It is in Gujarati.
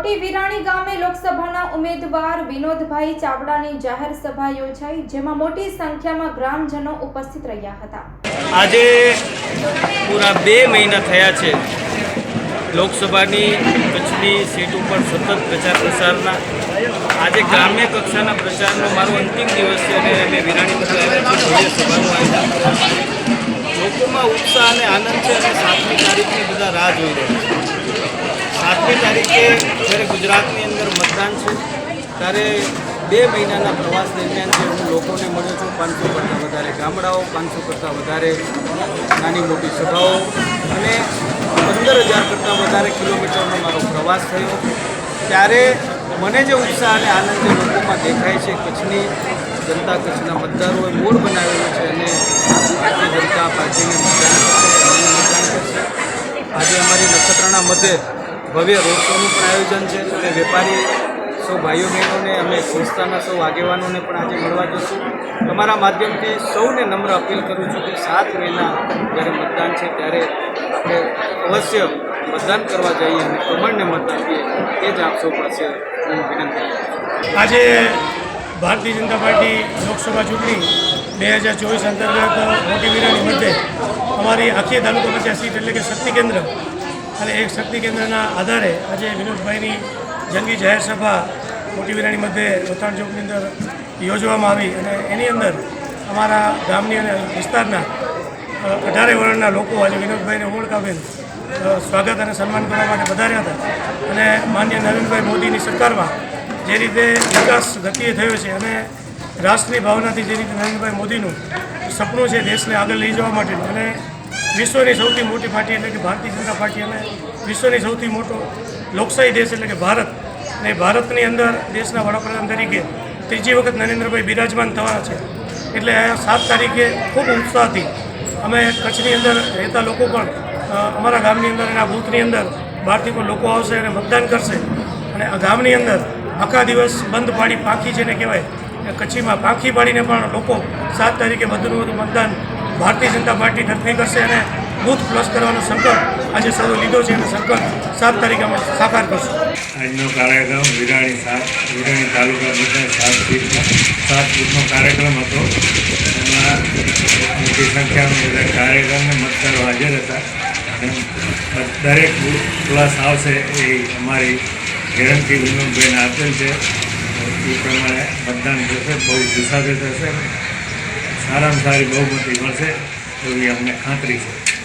મોટી વિરાણી ગામે લોકસભાના ઉમેદવાર વિનોદભાઈ ચાવડાની જાહેર સભા યોજાઈ, જેમાં મોટી સંખ્યામાં ગ્રામજનો ઉપસ્થિત રહ્યા હતા. આજે પૂરા બે મહિના થયા છે લોકસભાની કચ્છની સીટ ઉપર સતત પ્રચાર પ્રસારના. આજે ગ્રામ્ય કક્ષાના પ્રચારનો મારો અંતિમ દિવસ છે અને અમે સભાનું લોકોમાં ઉત્સાહ અને આનંદ છે અને સાતમી તારીખની બધા રાહ જોઈ રહ્યા છે. સાતમી તારીખે જ્યારે ગુજરાતની અંદર મતદાન છે, ત્યારે બે મહિનાના પ્રવાસ દરમિયાન જે હું લોકોને મળ્યો છું, પાંચસો કરતાં વધારે ગામડાઓ, પાંચસો કરતાં વધારે નાની મોટી સભાઓ અને પંદર હજાર કરતાં વધારે કિલોમીટરનો મારો પ્રવાસ થયો. ત્યારે મને જે ઉત્સાહ અને આનંદ જે લોકોમાં દેખાય છે, કચ્છની જનતા, કચ્છના મતદારોએ મૂળ બનાવેલું છે અને ભારતીય જનતા પાર્ટીને મતદાન કરશે આજે અમારી નક્ષત્રના મધ્યે ભવ્ય રોડ શોનું પણ આયોજન છે. અને વેપારી સૌ ભાઈઓ બહેનોને અમે સંસ્થાના સૌ આગેવાનોને પણ આજે મળવા જશું તમારા માધ્યમથી સૌને નમ્ર અપીલ કરું છું કે સાત મહિના જ્યારે મતદાન છે ત્યારે આપણે અવશ્ય મતદાન કરવા જઈએ અને કમળને મત આપીએ. એ જ આપ સૌ પાસે હું વિનંતી આજે ભારતીય જનતા પાર્ટી લોકસભા ચૂંટણી બે હજાર ચોવીસ અંતર્ગત મોટી વિરાની મધ્યે અમારી આખી તાલુકા પંચાયત સીટ એટલે કે શક્તિ કેન્દ્ર અને એક શક્તિ કેન્દ્રના આધારે આજે વિનોદભાઈની જંગી જાહેર સભા મોટી વિરાણી મધ્યે રોતાણ ચોકની અંદર યોજવામાં આવી અને એની અંદર અમારા ગામની અને વિસ્તારના અઢારે વર્ણના લોકો આજે વિનોદભાઈને ઉમળકાબેન સ્વાગત અને સન્માન કરવા માટે વધાર્યા હતા. અને માન્ય નરેન્દ્રભાઈ મોદીની સરકારમાં જે રીતે વિકાસ ગતિએ થયો છે અને રાષ્ટ્રની ભાવનાથી જે રીતે નરેન્દ્રભાઈ મોદીનું સપનું છે દેશને આગળ લઈ જવા માટેનું અને વિશ્વની સૌથી મોટી પાર્ટી એટલે કે ભારતીય જનતા પાર્ટી અને વિશ્વની સૌથી મોટો લોકશાહી દેશ એટલે કે ભારત. અને ભારતની અંદર દેશના વડાપ્રધાન તરીકે ત્રીજી વખત નરેન્દ્રભાઈ બિરાજમાન થવાના છે. એટલે સાત તારીખે ખૂબ ઉત્સાહથી અમે કચ્છની અંદર રહેતા લોકો પણ અમારા ગામની અંદર અને આ બૂથની અંદર બહારથી પણ લોકો આવશે અને મતદાન કરશે. અને આ ગામની અંદર આખા દિવસ બંધ પાડી પાંખી જેને કહેવાય કચ્છીમાં પાંખી પાડીને પણ લોકો સાત તારીખે વધુનું વધુ મતદાન ભારતીય જનતા પાર્ટી નક્કી કરશે અને બુથ પ્લસ કરવાનો સંકલ્પ આજે સૌ લીધો છે અને સંકલ્પ સાત તારીખે અમે સાકાર કરશું. આજનો કાર્યક્રમ વિરાણી સાત, વિરાણી તાલુકા બધા સાત ફીટનો સાત ફૂટનો કાર્યક્રમ હતો. એમાં મોટી સંખ્યામાં બધા કાર્યક્રમને મતદારો હાજર હતા. દરેક બુથ પ્લસ આવશે એ અમારી ગેરંટી વિનોદબેન આપેલ છે. એ પ્રમાણે મતદાન થશે, બહુ જુસ્સાથી થશે. સારામાં સારી બહુમતી મળશે એવી અમને ખાતરી છે.